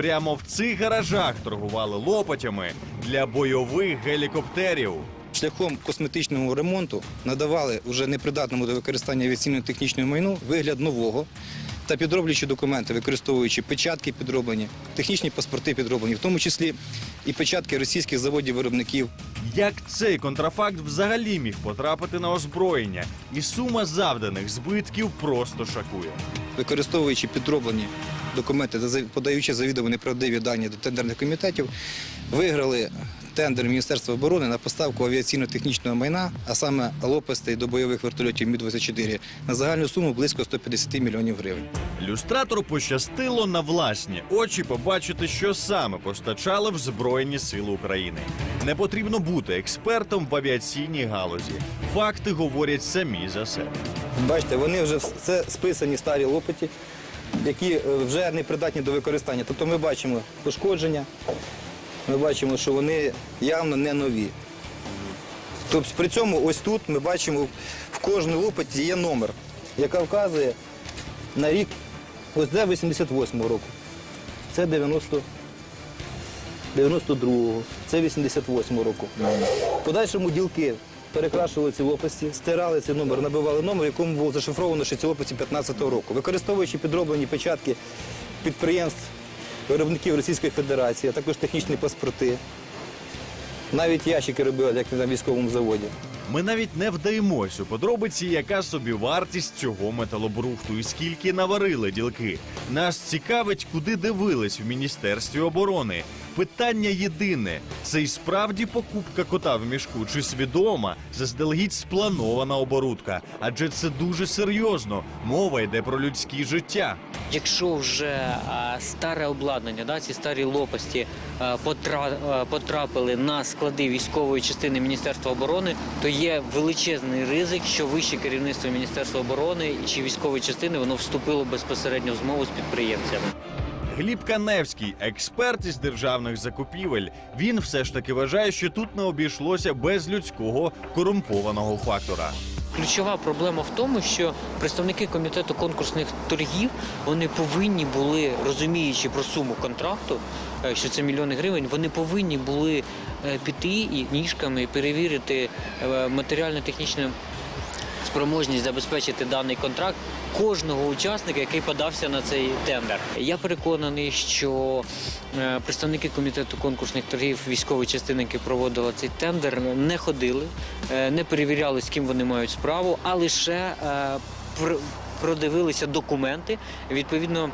прямо в цих гаражах торгували лопатями для бойових гелікоптерів. Шляхом косметичного ремонту надавали вже непридатному до використання авіаційно-технічного майну вигляд нового та підроблюючи документи, використовуючи печатки підроблені, технічні паспорти підроблені, в тому числі і печатки російських заводів-виробників. Як цей контрафакт взагалі міг потрапити на озброєння? І сума завданих збитків просто шокує. використовуючи підроблені документи та подаючи завідомо неправдиві дані до тендерних комітетів, виграли тендер Міністерства оборони на поставку авіаційно-технічного майна, а саме лопастей до бойових вертольотів Мі-24 на загальну суму близько 150 мільйонів гривень. Люстратору пощастило на власні очі побачити, що саме постачали в Збройні Сили України. Не потрібно бути експертом в авіаційній галузі. Факти говорять самі за себе. Бачите, вони вже вс- це списані старі лопаті, які е, вже не придатні до використання. Тобто ми бачимо пошкодження, ми бачимо, що вони явно не нові. Тобто при цьому ось тут ми бачимо в кожній лопаті є номер, яка вказує на рік, ось це 88 року, це 90, 92-го, це 88-го року. В подальшому ділки перекрашували ці лопасті, стирали цей номер, набивали номер, якому було зашифровано, що ці лопасті 15-го року. Використовуючи підроблені печатки підприємств, виробників Російської Федерації, а також технічні паспорти. Навіть ящики робили, як на військовому заводі. Ми навіть не вдаємось у подробиці, яка собі вартість цього металобрухту і скільки наварили ділки. Нас цікавить, куди дивились в міністерстві оборони. Питання єдине: це й справді покупка кота в мішку, чи свідома заздалегідь спланована оборудка? Адже це дуже серйозно. Мова йде про людські життя. Якщо вже старе обладнання, да, ці старі лопасті потра- потрапили на склади військової частини Міністерства оборони, то є величезний ризик, що вище керівництво Міністерства оборони чи військової частини воно вступило безпосередньо в змову з підприємцями. Гліб Каневський, експерт із державних закупівель. Він все ж таки вважає, що тут не обійшлося без людського корумпованого фактора. Ключова проблема в тому, що представники комітету конкурсних торгів вони повинні були, розуміючи про суму контракту, е, що це мільйони гривень, вони повинні були е, піти і ніжками перевірити е, матеріально-технічну спроможність забезпечити даний контракт кожного учасника, який подався на цей тендер. Я переконаний, що представники комітету конкурсних торгів військової частини, які проводила цей тендер, не ходили, не перевіряли, з ким вони мають справу, а лише е, продивилися документи, відповідно,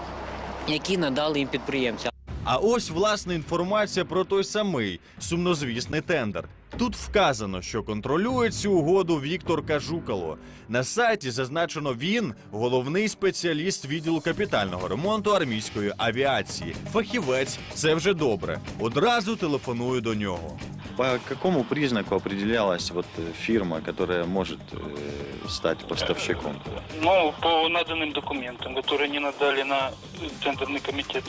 які надали їм підприємці. А ось власне інформація про той самий сумнозвісний тендер. Тут вказано, що контролює цю угоду Віктор Кажукало. На сайті зазначено він головний спеціаліст відділу капітального ремонту армійської авіації. Фахівець це вже добре. Одразу телефоную до нього. По какому признаку определялась вот э, фирма, которая может э, стать поставщиком? Ну, по наданным документам, которые они надали на тендерный комитет.